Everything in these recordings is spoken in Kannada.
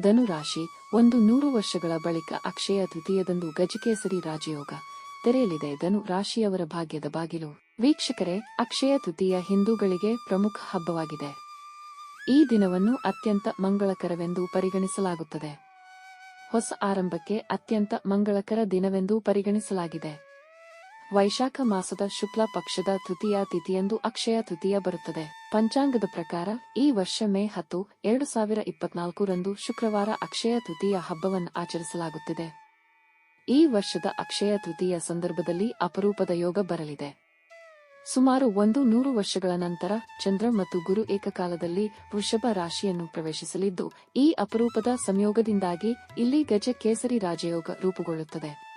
ಧನು ರಾಶಿ ಒಂದು ನೂರು ವರ್ಷಗಳ ಬಳಿಕ ಅಕ್ಷಯ ತೃತೀಯದಂದು ಗಜಕೇಸರಿ ರಾಜಯೋಗ. ತೆರೆಯಲಿದೆ ಧನು ರಾಶಿಯವರ ಭಾಗ್ಯದ ಬಾಗಿಲು. ವೀಕ್ಷಕರೇ, ಅಕ್ಷಯ ತೃತೀಯ ಹಿಂದೂಗಳಿಗೆ ಪ್ರಮುಖ ಹಬ್ಬವಾಗಿದೆ. ಈ ದಿನವನ್ನು ಅತ್ಯಂತ ಮಂಗಳಕರವೆಂದು ಪರಿಗಣಿಸಲಾಗುತ್ತದೆ. ಹೊಸ ಆರಂಭಕ್ಕೆ ಅತ್ಯಂತ ಮಂಗಳಕರ ದಿನವೆಂದು ಪರಿಗಣಿಸಲಾಗಿದೆ. ವೈಶಾಖ ಮಾಸದ ಶುಕ್ಲ ಪಕ್ಷದ ತೃತೀಯ ತಿಥಿಯಂದು ಅಕ್ಷಯ ತೃತೀಯ ಬರುತ್ತದೆ. ಪಂಚಾಂಗದ ಪ್ರಕಾರ, ಈ ವರ್ಷ ಮೇ ಹತ್ತು, ಎರಡು ಸಾವಿರ ಇಪ್ಪತ್ನಾಲ್ಕರಂದು ಶುಕ್ರವಾರ ಅಕ್ಷಯ ತೃತೀಯ ಹಬ್ಬವನ್ನು ಆಚರಿಸಲಾಗುತ್ತಿದೆ. ಈ ವರ್ಷದ ಅಕ್ಷಯ ತೃತೀಯ ಸಂದರ್ಭದಲ್ಲಿ ಅಪರೂಪದ ಯೋಗ ಬರಲಿದೆ. ಸುಮಾರು ಒಂದು ನೂರು ವರ್ಷಗಳ ನಂತರ ಚಂದ್ರ ಮತ್ತು ಗುರು ಏಕಕಾಲದಲ್ಲಿ ವೃಷಭ ರಾಶಿಯನ್ನು ಪ್ರವೇಶಿಸಲಿದ್ದು, ಈ ಅಪರೂಪದ ಸಂಯೋಗದಿಂದಾಗಿ ಇಲ್ಲಿ ಗಜ ಕೇಸರಿ ರಾಜಯೋಗ ರೂಪುಗೊಳ್ಳುತ್ತದೆ.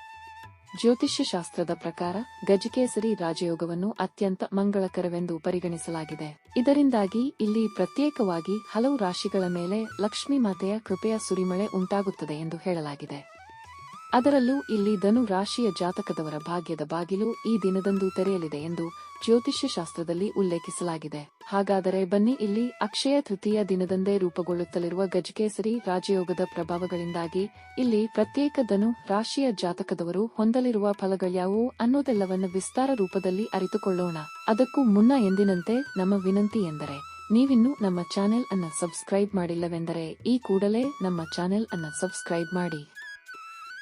ಜ್ಯೋತಿಷ್ಯ ಶಾಸ್ತ್ರದ ಪ್ರಕಾರ ಗಜಕೇಸರಿ ರಾಜಯೋಗವನ್ನು ಅತ್ಯಂತ ಮಂಗಳಕರವೆಂದು ಪರಿಗಣಿಸಲಾಗಿದೆ. ಇದರಿಂದಾಗಿ ಇಲ್ಲಿ ಪ್ರತ್ಯೇಕವಾಗಿ ಹಲವು ರಾಶಿಗಳ ಮೇಲೆ ಲಕ್ಷ್ಮೀ ಮಾತೆಯ ಕೃಪೆಯ ಸುರಿಮಳೆ ಉಂಟಾಗುತ್ತದೆ ಎಂದು ಹೇಳಲಾಗಿದೆ. ಅದರಲ್ಲೂ ಇಲ್ಲಿ ಧನು ರಾಶಿಯ ಜಾತಕದವರ ಭಾಗ್ಯದ ಬಾಗಿಲು ಈ ದಿನದಂದು ತೆರೆಯಲಿದೆ ಎಂದು ಜ್ಯೋತಿಷ್ಯ ಶಾಸ್ತ್ರದಲ್ಲಿ ಉಲ್ಲೇಖಿಸಲಾಗಿದೆ. ಹಾಗಾದರೆ ಬನ್ನಿ ಇಲ್ಲಿ ಅಕ್ಷಯ ತೃತೀಯ ದಿನದಂದೇ ರೂಪುಗೊಳ್ಳುತ್ತಲಿರುವ ಗಜಕೇಸರಿ ರಾಜಯೋಗದ ಪ್ರಭಾವಗಳಿಂದಾಗಿ ಇಲ್ಲಿ ಪ್ರತ್ಯೇಕ ಧನು ರಾಶಿಯ ಜಾತಕದವರು ಹೊಂದಲಿರುವ ಫಲಗಳ್ಯಾವು ಅನ್ನೋದೆಲ್ಲವನ್ನು ವಿಸ್ತಾರ ರೂಪದಲ್ಲಿ ಅರಿತುಕೊಳ್ಳೋಣ. ಅದಕ್ಕೂ ಮುನ್ನ ಎಂದಿನಂತೆ ನಮ್ಮ ವಿನಂತಿ ಎಂದರೆ, ನೀವಿನ್ನು ನಮ್ಮ ಚಾನೆಲ್ ಅನ್ನ ಸಬ್ಸ್ಕ್ರೈಬ್ ಮಾಡಿಲ್ಲವೆಂದರೆ ಈ ಕೂಡಲೇ ನಮ್ಮ ಚಾನೆಲ್ ಅನ್ನ ಸಬ್ಸ್ಕ್ರೈಬ್ ಮಾಡಿ.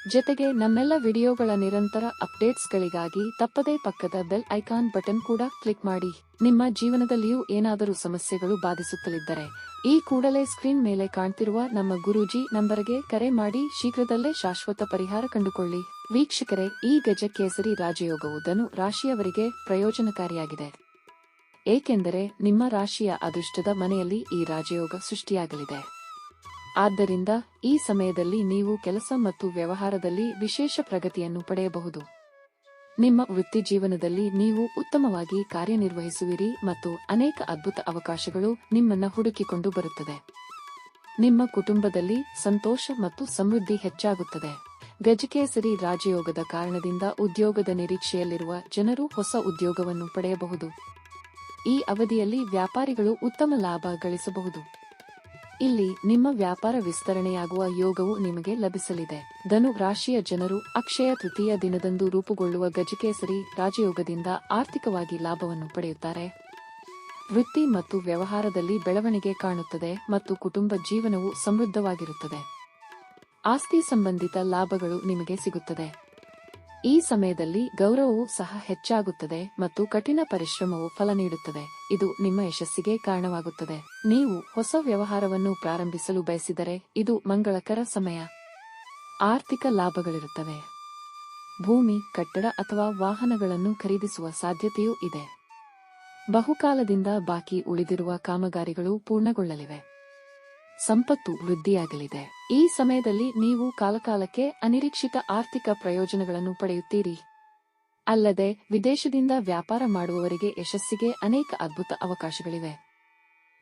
ಜೊತೆಗೆ ನಮ್ಮೆಲ್ಲ ವಿಡಿಯೋಗಳ ನಿರಂತರ ಅಪ್ಡೇಟ್ಸ್ಗಳಿಗಾಗಿ ತಪ್ಪದೇ ಪಕ್ಕದ ಬೆಲ್ ಐಕಾನ್ ಬಟನ್ ಕೂಡ ಕ್ಲಿಕ್ ಮಾಡಿ. ನಿಮ್ಮ ಜೀವನದಲ್ಲಿಯೂ ಏನಾದರೂ ಸಮಸ್ಯೆಗಳು ಬಾಧಿಸುತ್ತಲಿದ್ದರೆ, ಈ ಕೂಡಲೇ ಸ್ಕ್ರೀನ್ ಮೇಲೆ ಕಾಣ್ತಿರುವ ನಮ್ಮ ಗುರೂಜಿ ನಂಬರ್ಗೆ ಕರೆ ಮಾಡಿ ಶೀಘ್ರದಲ್ಲೇ ಶಾಶ್ವತ ಪರಿಹಾರ ಕಂಡುಕೊಳ್ಳಿ. ವೀಕ್ಷಕರೇ, ಈ ಗಜ ಕೇಸರಿ ರಾಜಯೋಗವು ಧನು ರಾಶಿಯವರಿಗೆ ಪ್ರಯೋಜನಕಾರಿಯಾಗಿದೆ. ಏಕೆಂದರೆ ನಿಮ್ಮ ರಾಶಿಯ ಅದೃಷ್ಟದ ಮನೆಯಲ್ಲಿ ಈ ರಾಜಯೋಗ ಸೃಷ್ಟಿಯಾಗಲಿದೆ. ಆದ್ದರಿಂದ ಈ ಸಮಯದಲ್ಲಿ ನೀವು ಕೆಲಸ ಮತ್ತು ವ್ಯವಹಾರದಲ್ಲಿ ವಿಶೇಷ ಪ್ರಗತಿಯನ್ನು ಪಡೆಯಬಹುದು. ನಿಮ್ಮ ವೃತ್ತಿ ಜೀವನದಲ್ಲಿ ನೀವು ಉತ್ತಮವಾಗಿ ಕಾರ್ಯನಿರ್ವಹಿಸುವಿರಿ ಮತ್ತು ಅನೇಕ ಅದ್ಭುತ ಅವಕಾಶಗಳು ನಿಮ್ಮನ್ನು ಹುಡುಕಿಕೊಂಡು ಬರುತ್ತದೆ. ನಿಮ್ಮ ಕುಟುಂಬದಲ್ಲಿ ಸಂತೋಷ ಮತ್ತು ಸಮೃದ್ಧಿ ಹೆಚ್ಚಾಗುತ್ತದೆ. ಗಜಕೇಸರಿ ರಾಜಯೋಗದ ಕಾರಣದಿಂದ ಉದ್ಯೋಗದ ನಿರೀಕ್ಷೆಯಲ್ಲಿರುವ ಜನರು ಹೊಸ ಉದ್ಯೋಗವನ್ನು ಪಡೆಯಬಹುದು. ಈ ಅವಧಿಯಲ್ಲಿ ವ್ಯಾಪಾರಿಗಳು ಉತ್ತಮ ಲಾಭ ಗಳಿಸಬಹುದು. ಇಲ್ಲಿ ನಿಮ್ಮ ವ್ಯಾಪಾರ ವಿಸ್ತರಣೆಯಾಗುವ ಯೋಗವು ನಿಮಗೆ ಲಭಿಸಲಿದೆ. ಧನು ರಾಶಿಯ ಜನರು ಅಕ್ಷಯ ತೃತೀಯ ದಿನದಂದು ರೂಪುಗೊಳ್ಳುವ ಗಜಕೇಸರಿ ರಾಜಯೋಗದಿಂದ ಆರ್ಥಿಕವಾಗಿ ಲಾಭವನ್ನು ಪಡೆಯುತ್ತಾರೆ. ವೃತ್ತಿ ಮತ್ತು ವ್ಯವಹಾರದಲ್ಲಿ ಬೆಳವಣಿಗೆ ಕಾಣುತ್ತದೆ ಮತ್ತು ಕುಟುಂಬ ಜೀವನವು ಸಮೃದ್ಧವಾಗಿರುತ್ತದೆ. ಆಸ್ತಿ ಸಂಬಂಧಿತ ಲಾಭಗಳು ನಿಮಗೆ ಸಿಗುತ್ತದೆ. ಈ ಸಮಯದಲ್ಲಿ ಗೌರವವು ಸಹ ಹೆಚ್ಚಾಗುತ್ತದೆ ಮತ್ತು ಕಠಿಣ ಪರಿಶ್ರಮವು ಫಲ ನೀಡುತ್ತದೆ. ಇದು ನಿಮ್ಮ ಯಶಸ್ಸಿಗೆ ಕಾರಣವಾಗುತ್ತದೆ. ನೀವು ಹೊಸ ವ್ಯವಹಾರವನ್ನು ಪ್ರಾರಂಭಿಸಲು ಬಯಸಿದರೆ ಇದು ಮಂಗಳಕರ ಸಮಯ. ಆರ್ಥಿಕ ಲಾಭಗಳಿರುತ್ತವೆ. ಭೂಮಿ, ಕಟ್ಟಡ ಅಥವಾ ವಾಹನಗಳನ್ನು ಖರೀದಿಸುವ ಸಾಧ್ಯತೆಯೂ ಇದೆ. ಬಹುಕಾಲದಿಂದ ಬಾಕಿ ಉಳಿದಿರುವ ಕಾಮಗಾರಿಗಳು ಪೂರ್ಣಗೊಳ್ಳಲಿವೆ. ಸಂಪತ್ತು ವೃದ್ಧಿಯಾಗಲಿದೆ. ಈ ಸಮಯದಲ್ಲಿ ನೀವು ಕಾಲಕಾಲಕ್ಕೆ ಅನಿರೀಕ್ಷಿತ ಆರ್ಥಿಕ ಪ್ರಯೋಜನಗಳನ್ನು ಪಡೆಯುತ್ತೀರಿ. ಅಲ್ಲದೆ, ವಿದೇಶದಿಂದ ವ್ಯಾಪಾರ ಮಾಡುವವರಿಗೆ ಯಶಸ್ಸಿಗೆ ಅನೇಕ ಅದ್ಭುತ ಅವಕಾಶಗಳಿವೆ.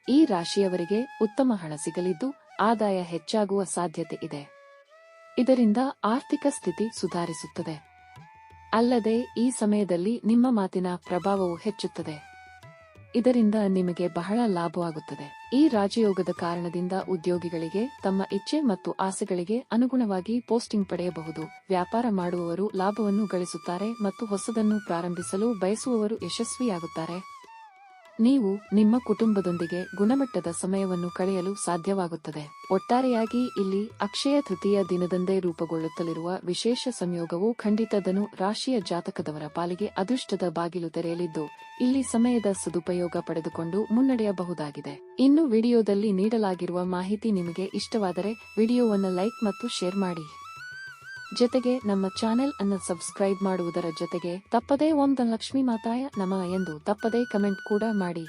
ಈ ರಾಶಿಯವರಿಗೆ ಉತ್ತಮ ಹಣ ಸಿಗಲಿದ್ದು, ಆದಾಯ ಹೆಚ್ಚಾಗುವ ಸಾಧ್ಯತೆ ಇದೆ. ಇದರಿಂದ ಆರ್ಥಿಕ ಸ್ಥಿತಿ ಸುಧಾರಿಸುತ್ತದೆ. ಅಲ್ಲದೆ, ಈ ಸಮಯದಲ್ಲಿ ನಿಮ್ಮ ಮಾತಿನ ಪ್ರಭಾವವು ಹೆಚ್ಚುತ್ತದೆ. ಇದರಿಂದ ನಿಮಗೆ ಬಹಳ ಲಾಭವಾಗುತ್ತದೆ. ಈ ರಾಜಯೋಗದ ಕಾರಣದಿಂದ ಉದ್ಯೋಗಿಗಳಿಗೆ ತಮ್ಮ ಇಚ್ಛೆ ಮತ್ತು ಆಸೆಗಳಿಗೆ ಅನುಗುಣವಾಗಿ ಪೋಸ್ಟಿಂಗ್ ಪಡೆಯಬಹುದು. ವ್ಯಾಪಾರ ಮಾಡುವವರು ಲಾಭವನ್ನು ಗಳಿಸುತ್ತಾರೆ ಮತ್ತು ಹೊಸದನ್ನು ಪ್ರಾರಂಭಿಸಲು ಬಯಸುವವರು ಯಶಸ್ವಿಯಾಗುತ್ತಾರೆ. ನೀವು ನಿಮ್ಮ ಕುಟುಂಬದೊಂದಿಗೆ ಗುಣಮಟ್ಟದ ಸಮಯವನ್ನು ಕಳೆಯಲು ಸಾಧ್ಯವಾಗುತ್ತದೆ. ಒಟ್ಟಾರೆಯಾಗಿ ಇಲ್ಲಿ ಅಕ್ಷಯ ತೃತೀಯ ದಿನದಂದೇ ರೂಪುಗೊಳ್ಳುತ್ತಲಿರುವ ವಿಶೇಷ ಸಂಯೋಗವು ಖಂಡಿತದನು ರಾಶಿಯ ಜಾತಕದವರ ಪಾಲಿಗೆ ಅದೃಷ್ಟದ ಬಾಗಿಲು ತೆರೆಯಲಿದ್ದು, ಇಲ್ಲಿ ಸಮಯದ ಸದುಪಯೋಗ ಪಡೆದುಕೊಂಡು ಮುನ್ನಡೆಯಬಹುದಾಗಿದೆ. ಇನ್ನು ವಿಡಿಯೋದಲ್ಲಿ ನೀಡಲಾಗಿರುವ ಮಾಹಿತಿ ನಿಮಗೆ ಇಷ್ಟವಾದರೆ ವಿಡಿಯೋವನ್ನು ಲೈಕ್ ಮತ್ತು ಶೇರ್ ಮಾಡಿ. ಜೊತೆಗೆ ನಮ್ಮ ಚಾನೆಲ್ ಅನ್ನು ಸಬ್ಸ್ಕ್ರೈಬ್ ಮಾಡುವುದರ ಜೊತೆಗೆ ತಪ್ಪದೇ ಒಂದು ಲಕ್ಷ್ಮೀ ಮಾತಾಯ ನಮ ಎಂದು ತಪ್ಪದೇ ಕಮೆಂಟ್ ಕೂಡ ಮಾಡಿ.